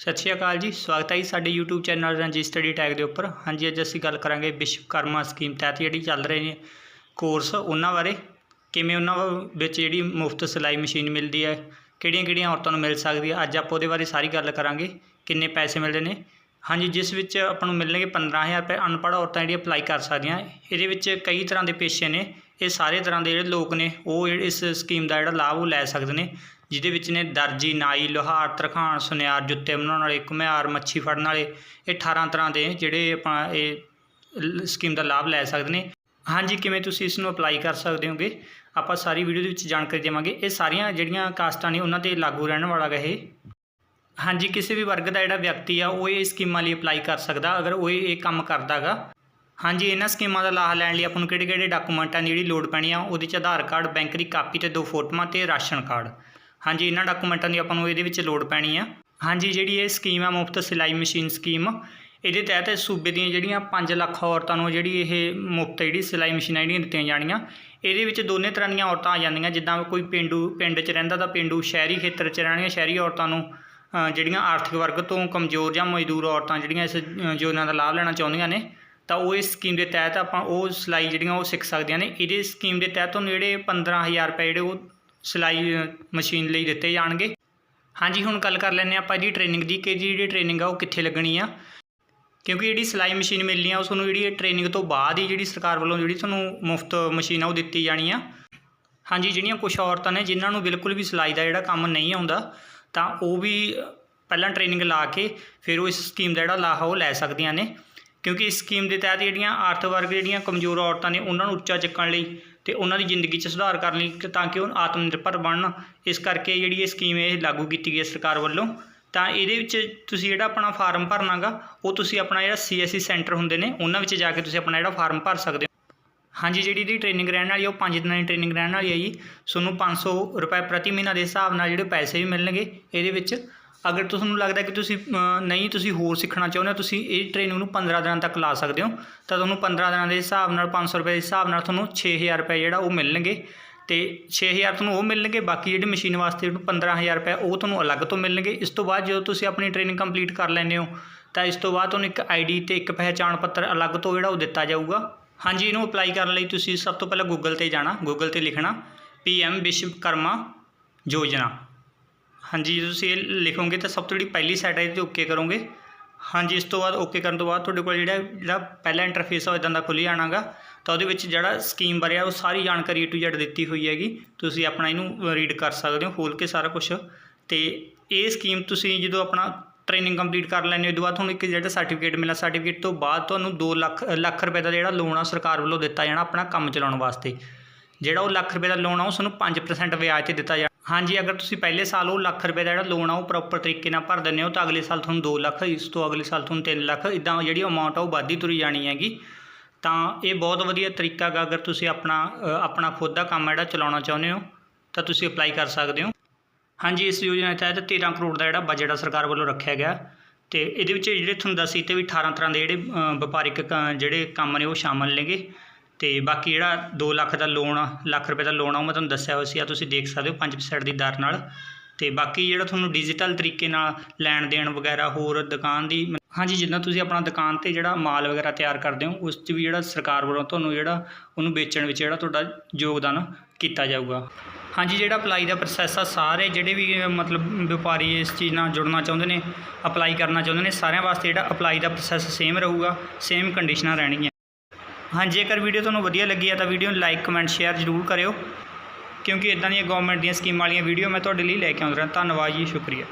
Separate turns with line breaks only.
ਸਤਿ ਸ਼੍ਰੀ ਅਕਾਲ ਜੀ, ਸਵਾਗਤ ਹੈ ਜੀ ਸਾਡੇ YouTube channel Ranjit study tag ਦੇ ਉੱਪਰ। ਹਾਂਜੀ, ਅੱਜ ਅਸੀਂ ਗੱਲ ਕਰਾਂਗੇ ਵਿਸ਼ਵਕਰਮਾ ਸਕੀਮ ਤਹਿਤ ਜਿਹੜੀ ਚੱਲ ਰਹੇ ਨੇ ਕੋਰਸ ਉਹਨਾਂ ਬਾਰੇ। ਕਿਵੇਂ ਉਹਨਾਂ ਵਿੱਚ ਜਿਹੜੀ ਮੁਫਤ ਸਿਲਾਈ ਮਸ਼ੀਨ ਮਿਲਦੀ ਹੈ ਕਿਹੜੀਆਂ-ਕਿਹੜੀਆਂ ਔਰਤਾਂ ਨੂੰ ਮਿਲ ਸਕਦੀ ਹੈ, ਅੱਜ ਆਪਾਂ ਉਹਦੇ ਬਾਰੇ ਸਾਰੀ ਗੱਲ ਕਰਾਂਗੇ, ਕਿੰਨੇ ਪੈਸੇ ਮਿਲਦੇ ਨੇ। ਹਾਂਜੀ, ਜਿਸ ਵਿੱਚ ਆਪਾਂ ਨੂੰ ਮਿਲਣਗੇ 15000 ਰੁਪਏ ਅਨਪੜ੍ਹ ਔਰਤਾਂ ਜਿਹੜੀਆਂ ਅਪਲਾਈ ਕਰ ਸਕਦੀਆਂ। ਇਹਦੇ ਵਿੱਚ ਕਈ ਤਰ੍ਹਾਂ ਦੇ ਪੇਸ਼ੇ ਨੇ, ਇਹ ਸਾਰੇ ਤਰ੍ਹਾਂ ਦੇ ਜਿਹੜੇ ਲੋਕ ਨੇ, ਉਹ ਇਸ ਸਕੀਮ ਦਾ ਜਿਹੜਾ ਲਾਭ ਉਹ ਲੈ ਸਕਦੇ ਨੇ। ਜਿਹਦੇ ਵਿੱਚ ਨੇ ਦਰਜੀ, ਨਾਈ, ਲੁਹਾਰ, ਤਰਖਾਣ, ਸੁਨਿਆਰ, ਜੁੱਤੇ ਬਣਾਉਣ ਵਾਲੇ, ਘੁਮਿਆਰ, ਮੱਛੀ ਫੜਨ ਵਾਲੇ, ਇਹ 18 ਤਰ੍ਹਾਂ ਦੇ ਜਿਹੜੇ ਆਪਾਂ ਇਹ ਸਕੀਮ ਦਾ ਲਾਭ ਲੈ ਸਕਦੇ ਨੇ। ਹਾਂਜੀ, ਕਿਵੇਂ ਤੁਸੀਂ ਇਸ ਨੂੰ ਅਪਲਾਈ ਕਰ ਸਕਦੇ ਹੋਗੇ? ਆਪਾਂ ਸਾਰੀ ਵੀਡੀਓ ਦੇ ਵਿੱਚ ਜਾਣਕਾਰੀ ਦੇਵਾਂਗੇ। ਇਹ ਸਾਰੀਆਂ ਜਿਹੜੀਆਂ ਕਾਸਟਾਂ ਨੇ, ਉਹਨਾਂ ਤੇ ਲਾਗੂ ਰਹਿਣ ਵਾਲਾ ਗਾ ਇਹ। ਹਾਂਜੀ, ਕਿਸੇ ਵੀ ਵਰਗ ਦਾ ਜਿਹੜਾ ਵਿਅਕਤੀ ਆ, ਉਹ ਇਹ ਸਕੀਮਾਂ ਲਈ ਅਪਲਾਈ ਕਰ ਸਕਦਾ, ਅਗਰ ਉਹ ਇਹ ਇਹ ਕੰਮ ਕਰਦਾਗਾ ਹਾਂਜੀ, ਇਹਨਾਂ ਸਕੀਮਾਂ ਦਾ ਲਾਭ ਲੈਣ ਲਈ ਆਪਾਂ ਨੂੰ ਕਿਹੜੇ ਕਿਹੜੇ ਡਾਕੂਮੈਂਟਾਂ ਦੀ ਜਿਹੜੀ ਲੋੜ ਪੈਣੀ ਆ, ਉਹਦੇ 'ਚ ਆਧਾਰ ਕਾਰਡ, ਬੈਂਕ ਦੀ ਕਾਪੀ ਤੇ ਦੋ ਫੋਟੋਆਂ ਤੇ ਰਾਸ਼ਨ ਕਾਰਡ। ਹਾਂਜੀ, ਇਹਨਾਂ ਡਾਕੂਮੈਂਟਾਂ ਦੀ ਆਪਾਂ ਨੂੰ ਇਹਦੇ ਵਿੱਚ ਲੋੜ ਪੈਣੀ ਆ। ਹਾਂਜੀ, ਜਿਹੜੀ ਇਹ ਸਕੀਮ ਆ, ਮੁਫਤ ਸਿਲਾਈ ਮਸ਼ੀਨ ਸਕੀਮ, ਇਹਦੇ ਤਹਿਤ ਸੂਬੇ ਦੀਆਂ ਜਿਹੜੀਆਂ 5 ਲੱਖ ਔਰਤਾਂ ਨੂੰ ਜਿਹੜੀ ਇਹ ਮੁਫਤ ਜਿਹੜੀ ਸਿਲਾਈ ਮਸ਼ੀਨਾਂ ਜਿਹੜੀਆਂ ਦਿੱਤੀਆਂ ਜਾਣੀਆਂ, ਇਹਦੇ ਵਿੱਚ ਦੋਨੇ ਤਰ੍ਹਾਂ ਦੀਆਂ ਔਰਤਾਂ ਆ ਜਾਂਦੀਆਂ, ਜਿੱਦਾਂ ਕੋਈ ਪਿੰਡੂ, ਪਿੰਡ 'ਚ ਰਹਿੰਦਾ ਤਾਂ ਪਿੰਡੂ ਸ਼ਹਿਰੀ ਖੇਤਰ 'ਚ ਰਹਿਣੀਆਂ, ਸ਼ਹਿਰੀ ਔਰਤਾਂ ਨੂੰ ਜਿਹੜੀਆਂ ਆਰਥਿਕ ਵਰਗ ਤੋਂ ਕਮਜ਼ੋਰ ਜਾਂ ਮਜ਼ਦੂਰ ਔਰਤਾਂ ਜਿਹੜੀਆਂ ਇਸ ਯੋਜਨਾ ਦਾ ਲਾਭ ਲੈਣਾ ਚਾਹੁੰਦੀਆਂ ਨੇ, ਤਾਂ ਉਹ ਇਸ ਸਕੀਮ ਦੇ ਤਹਿਤ ਆਪਾਂ ਉਹ ਸਿਲਾਈ ਜਿਹੜੀਆਂ ਉਹ ਸਿੱਖ ਸਕਦੀਆਂ ਨੇ। ਇਹਦੇ ਸਕੀਮ ਦੇ ਤਹਿਤ ਤੁਹਾਨੂੰ ਜਿਹੜੇ 15000 ਰੁਪਏ ਜਿਹੜੇ ਉਹ ਸਿਲਾਈ ਮਸ਼ੀਨ ਲਈ ਦਿੱਤੇ ਜਾਣਗੇ। ਹਾਂਜੀ, ਹੁਣ ਗੱਲ ਕਰ ਲੈਂਦੇ ਹਾਂ ਆਪਾਂ ਇਹਦੀ ਟ੍ਰੇਨਿੰਗ ਦੀ ਕਿ ਜਿਹੜੀ ਟ੍ਰੇਨਿੰਗ ਆ ਉਹ ਕਿੱਥੇ ਲੱਗਣੀ ਆ। ਕਿਉਂਕਿ ਜਿਹੜੀ ਸਿਲਾਈ ਮਸ਼ੀਨ ਮਿਲਣੀ ਆ ਉਸ ਨੂੰ ਜਿਹੜੀ ਟ੍ਰੇਨਿੰਗ ਤੋਂ ਬਾਅਦ ਹੀ ਜਿਹੜੀ ਸਰਕਾਰ ਵੱਲੋਂ ਜਿਹੜੀ ਤੁਹਾਨੂੰ ਮੁਫਤ ਮਸ਼ੀਨ ਆ, ਉਹ ਦਿੱਤੀ ਜਾਣੀ ਆ। ਹਾਂਜੀ, ਜਿਹੜੀਆਂ ਕੁਝ ਔਰਤਾਂ ਨੇ, ਜਿਨ੍ਹਾਂ ਨੂੰ ਬਿਲਕੁਲ ਵੀ ਸਿਲਾਈ ਦਾ ਜਿਹੜਾ ਕੰਮ ਨਹੀਂ ਆਉਂਦਾ, ਤਾਂ ਉਹ ਵੀ ਪਹਿਲਾਂ ਟ੍ਰੇਨਿੰਗ ਲਾ ਕੇ ਫਿਰ ਉਹ ਇਸ ਸਕੀਮ ਦਾ ਜਿਹੜਾ ਲਾਹਾ ਉਹ ਲੈ ਸਕਦੀਆਂ ਨੇ। ਕਿਉਂਕਿ ਇਸ ਸਕੀਮ ਦੇ ਤਹਿਤ ਜਿਹੜੀਆਂ ਆਰਥਿਕ ਵਰਗ ਜਿਹੜੀਆਂ ਕਮਜ਼ੋਰ ਔਰਤਾਂ ਨੇ, ਉਹਨਾਂ ਨੂੰ ਉੱਚਾ ਚੱਕਣ ਲਈ ਤੇ ਉਹਨਾਂ ਦੀ ਜ਼ਿੰਦਗੀ 'ਚ ਸੁਧਾਰ ਕਰਨ ਲਈ ਤਾਂ ਕਿ ਉਹ ਆਤਮ ਨਿਰਭਰ ਬਣਨ। ਇਸ ਕਰਕੇ ਜਿਹੜੀ ਇਹ ਸਕੀਮ ਇਹ ਲਾਗੂ ਕੀਤੀ ਗਈ ਹੈ ਸਰਕਾਰ ਵੱਲੋਂ, ਤਾਂ ਇਹਦੇ ਵਿੱਚ ਤੁਸੀਂ ਜਿਹੜਾ ਆਪਣਾ ਫਾਰਮ ਭਰਨਾਗਾ, ਉਹ ਤੁਸੀਂ ਆਪਣਾ ਜਿਹੜਾ ਸੀਐਸਸੀ ਸੈਂਟਰ ਹੁੰਦੇ ਨੇ, ਉਹਨਾਂ ਵਿੱਚ ਜਾ ਕੇ ਤੁਸੀਂ ਆਪਣਾ ਜਿਹੜਾ ਫਾਰਮ ਭਰ ਸਕਦੇ ਹੋ। ਹਾਂਜੀ, ਜਿਹੜੀ ਇਹਦੀ ਟ੍ਰੇਨਿੰਗ ਰਹਿਣ ਵਾਲੀ ਉਹ 5 ਦਿਨਾਂ ਦੀ ਟ੍ਰੇਨਿੰਗ ਰਹਿਣ ਵਾਲੀ ਹੈ ਜੀ। ਤੁਹਾਨੂੰ 500 ਰੁਪਏ ਪ੍ਰਤੀ ਮਹੀਨਾ ਦੇ ਹਿਸਾਬ ਨਾਲ ਜਿਹੜੇ ਪੈਸੇ ਵੀ ਮਿਲਣਗੇ, ਇਹਦੇ ਵਿੱਚ ਅਗਰ ਤੁਹਾਨੂੰ ਲੱਗਦਾ ਕਿ ਤੁਸੀਂ ਨਹੀਂ ਤੁਸੀਂ ਹੋਰ ਸਿੱਖਣਾ ਚਾਹੁੰਦੇ ਹੋ, ਤੁਸੀਂ ਇਹ ਟ੍ਰੇਨਿੰਗ ਨੂੰ 15 ਦਿਨਾਂ ਤੱਕ ਲਾ ਸਕਦੇ ਹੋ। ਤਾਂ ਤੁਹਾਨੂੰ 15 ਦਿਨਾਂ ਦੇ ਹਿਸਾਬ ਨਾਲ 500 ਰੁਪਏ ਦੇ ਹਿਸਾਬ ਨਾਲ ਤੁਹਾਨੂੰ 6000 ਰੁਪਏ ਜਿਹੜਾ ਉਹ ਮਿਲਣਗੇ। ਤੇ 6000 ਤੁਹਾਨੂੰ ਉਹ ਮਿਲਣਗੇ, ਬਾਕੀ ਜਿਹੜੀ ਮਸ਼ੀਨ ਵਾਸਤੇ ਤੁਹਾਨੂੰ 15000 ਰੁਪਏ ਉਹ ਤੁਹਾਨੂੰ ਅਲੱਗ ਤੋਂ ਮਿਲਣਗੇ। ਇਸ ਤੋਂ ਬਾਅਦ ਜਦੋਂ ਤੁਸੀਂ ਆਪਣੀ ਟ੍ਰੇਨਿੰਗ ਕੰਪਲੀਟ ਕਰ ਲੈਂਦੇ ਹੋ, ਤਾਂ ਇਸ ਤੋਂ ਬਾਅਦ ਤੁਹਾਨੂੰ ਇੱਕ ਆਈਡੀ ਤੇ ਇੱਕ ਪਹਿਚਾਣ ਪੱਤਰ ਅਲੱਗ ਤੋਂ ਜਿਹੜਾ ਉਹ ਦਿੱਤਾ ਜਾਊਗਾ। ਹਾਂਜੀ, ਇਹਨੂੰ ਅਪਲਾਈ ਕਰਨ ਲਈ ਤੁਸੀਂ ਸਭ ਤੋਂ ਪਹਿਲਾਂ ਗੂਗਲ ਤੇ ਜਾਣਾ ਗੂਗਲ ਤੇ ਲਿਖਣਾ ਪੀਐਮ ਵਿਸ਼ਵਕਰਮਾ ਯੋਜਨਾ ਹਾਂਜੀ ਜੇ ਤੁਸੀਂ ਇਹ ਲਿਖੋਗੇ ਤਾਂ ਸਭ ਤੋਂ ਜਿਹੜੀ ਪਹਿਲੀ ਸਾਈਟ ਹੈ, ਇਹਦੇ 'ਤੇ ਓਕੇ ਕਰੋਗੇ। ਹਾਂਜੀ, ਇਸ ਤੋਂ ਬਾਅਦ ਓਕੇ ਕਰਨ ਤੋਂ ਬਾਅਦ ਤੁਹਾਡੇ ਕੋਲ ਜਿਹੜਾ ਜਿਹੜਾ ਪਹਿਲਾ ਇੰਟਰਫੇਸ ਆ, ਉਹ ਇਦਾਂ ਦਾ ਖੁੱਲ੍ਹ ਜਾਣਾਗਾ। ਤਾਂ ਉਹਦੇ ਵਿੱਚ ਜਿਹੜਾ ਸਕੀਮ ਬਾਰੇ ਆ, ਉਹ ਸਾਰੀ ਜਾਣਕਾਰੀ ਏ ਟੂ ਜ਼ੈਡ ਦਿੱਤੀ ਹੋਈ ਹੈਗੀ। ਤੁਸੀਂ ਆਪਣਾ ਇਹਨੂੰ ਰੀਡ ਕਰ ਸਕਦੇ ਹੋ ਖੋਲ ਕੇ ਸਾਰਾ ਕੁਝ ਤੇ ਇਹ ਸਕੀਮ ਤੁਸੀਂ ਜਦੋਂ ਆਪਣਾ ਟ੍ਰੇਨਿੰਗ ਕੰਪਲੀਟ ਕਰ ਲੈਂਦੇ ਹੋ ਉਦੋਂ ਬਾਅਦ ਤੁਹਾਨੂੰ ਇੱਕ ਜਿਹੜਾ ਸਰਟੀਫਿਕੇਟ ਮਿਲਣਾ ਸਰਟੀਫਿਕੇਟ ਤੋਂ ਬਾਅਦ ਤੁਹਾਨੂੰ 2 ਲੱਖ ਲੱਖ ਰੁਪਏ ਦਾ ਜਿਹੜਾ ਲੋਨ ਆ, ਸਰਕਾਰ ਵੱਲੋਂ ਦਿੱਤਾ ਜਾਣਾ ਆਪਣਾ ਕੰਮ ਚਲਾਉਣ ਵਾਸਤੇ। ਜਿਹੜਾ ਉਹ ਲੱਖ ਰੁਪਏ ਦਾ ਲੋਨ ਆ, ਉਹ ਤੁਹਾਨੂੰ 5% ਵਿਆਜ ਤੇ ਦਿੱਤਾ ਜਾਣਾ। ਹਾਂਜੀ, ਅਗਰ ਤੁਸੀਂ ਪਹਿਲੇ ਸਾਲ ਉਹ ਲੱਖ ਰੁਪਏ ਦਾ ਜਿਹੜਾ ਲੋਨ ਆ, ਉਹ ਪ੍ਰੋਪਰ ਤਰੀਕੇ ਨਾਲ ਭਰ ਦਿੰਦੇ ਹੋ, ਤਾਂ ਅਗਲੇ ਸਾਲ ਤੁਹਾਨੂੰ 2 ਲੱਖ, ਇਸ ਤੋਂ ਅਗਲੇ ਸਾਲ ਤੁਹਾਨੂੰ 3 ਲੱਖ ਇਦਾਂ ਜਿਹੜੀ ਅਮਾਉਂਟ ਆ, ਉਹ ਵੱਧਦੀ ਤੁਰੀ ਜਾਣੀ ਹੈਗੀ। ਤਾਂ ਇਹ ਬਹੁਤ ਵਧੀਆ ਤਰੀਕਾ ਗਾ, ਅਗਰ ਤੁਸੀਂ ਆਪਣਾ ਆਪਣਾ ਖੁਦ ਦਾ ਕੰਮ ਜਿਹੜਾ ਚਲਾਉਣਾ ਚਾਹੁੰਦੇ ਹੋ, ਤਾਂ ਤੁਸੀਂ ਅਪਲਾਈ ਕਰ ਸਕਦੇ ਹੋ। ਹਾਂਜੀ, ਇਸ ਯੋਜਨਾ ਤਹਿਤ 13 ਕਰੋੜ ਦਾ ਜਿਹੜਾ ਬਜਟ ਆ, ਸਰਕਾਰ ਵੱਲੋਂ ਰੱਖਿਆ ਗਿਆ। ਤੇ ਇਹਦੇ ਵਿੱਚ ਜਿਹੜੇ ਤੁਹਾਨੂੰ ਦੱਸੀ ਤੇ ਵੀ 18 ਤਰ੍ਹਾਂ ਦੇ ਜਿਹੜੇ ਵਪਾਰਿਕ ਕ- ਜਿਹੜੇ ਕੰਮ ਨੇ, ਉਹ ਸ਼ਾਮਲ ਨੇਗੇ। ਤੇ ਬਾਕੀ ਜਿਹੜਾ 2 ਲੱਖ ਦਾ ਲੋਨ ਆ, ਲੱਖ ਰੁਪਏ ਦਾ ਲੋਨ ਆ, ਉਹ ਮੈਂ ਤੁਹਾਨੂੰ ਦੱਸਿਆ ਹੋਇਆ ਸੀ ਆ ਤੁਸੀਂ ਦੇਖ ਸਕਦੇ ਹੋ 5% ਦੀ ਦਰ ਨਾਲ। ਤੇ ਬਾਕੀ ਜਿਹੜਾ ਤੁਹਾਨੂੰ ਡਿਜੀਟਲ ਤਰੀਕੇ ਨਾਲ ਲੈਣ ਦੇਣ ਵਗੈਰਾ ਹੋਰ ਦੁਕਾਨ ਦੀ, ਹਾਂਜੀ, ਜਿੱਦਾਂ ਤੁਸੀਂ ਆਪਣਾ ਦੁਕਾਨ ਤੇ ਜਿਹੜਾ ਮਾਲ ਵਗੈਰਾ ਤਿਆਰ ਕਰਦੇ ਹੋ, ਉਸ 'ਚ ਵੀ ਜਿਹੜਾ ਸਰਕਾਰ ਵੱਲੋਂ ਤੁਹਾਨੂੰ ਜਿਹੜਾ ਉਹਨੂੰ ਵੇਚਣ ਵਿੱਚ ਜਿਹੜਾ ਤੁਹਾਡਾ ਯੋਗਦਾਨ ਕੀਤਾ ਜਾਊਗਾ। ਹਾਂਜੀ, ਜਿਹੜਾ ਅਪਲਾਈ ਦਾ ਪ੍ਰੋਸੈਸ ਆ, ਸਾਰੇ ਜਿਹੜੇ ਵੀ ਮਤਲਬ ਵਪਾਰੀ ਇਸ ਚੀਜ਼ ਨਾਲ ਜੁੜਨਾ ਚਾਹੁੰਦੇ ਨੇ ਅਪਲਾਈ ਕਰਨਾ ਚਾਹੁੰਦੇ ਨੇ, ਸਾਰਿਆਂ ਵਾਸਤੇ ਜਿਹੜਾ ਅਪਲਾਈ ਦਾ ਪ੍ਰੋਸੈਸ ਸੇਮ ਰਹੂਗਾ ਸੇਮ ਕੰਡੀਸ਼ਨਾਂ ਰਹਿਣਗੀਆਂ ਹਾਂਜੀ ਜੇਕਰ ਵੀਡੀਓ ਤੁਹਾਨੂੰ ਵਧੀਆ ਲੱਗੀ ਹੈ ਤਾਂ ਵੀਡੀਓ ਨੂੰ ਲਾਈਕ ਕਮੈਂਟ ਸ਼ੇਅਰ ਜ਼ਰੂਰ ਕਰਿਓ। ਕਿਉਂਕਿ ਇਦਾਂ ਦੀਆਂ ਗਵਰਨਮੈਂਟ ਦੀਆਂ ਸਕੀਮਾਂ ਵਾਲੀਆਂ ਵੀਡੀਓ ਮੈਂ ਤੁਹਾਡੇ ਲਈ ਲੈ ਕੇ ਆਉਂਦਾ ਰਿਹਾ ਧੰਨਵਾਦ ਜੀ, ਸ਼ੁਕਰੀਆ।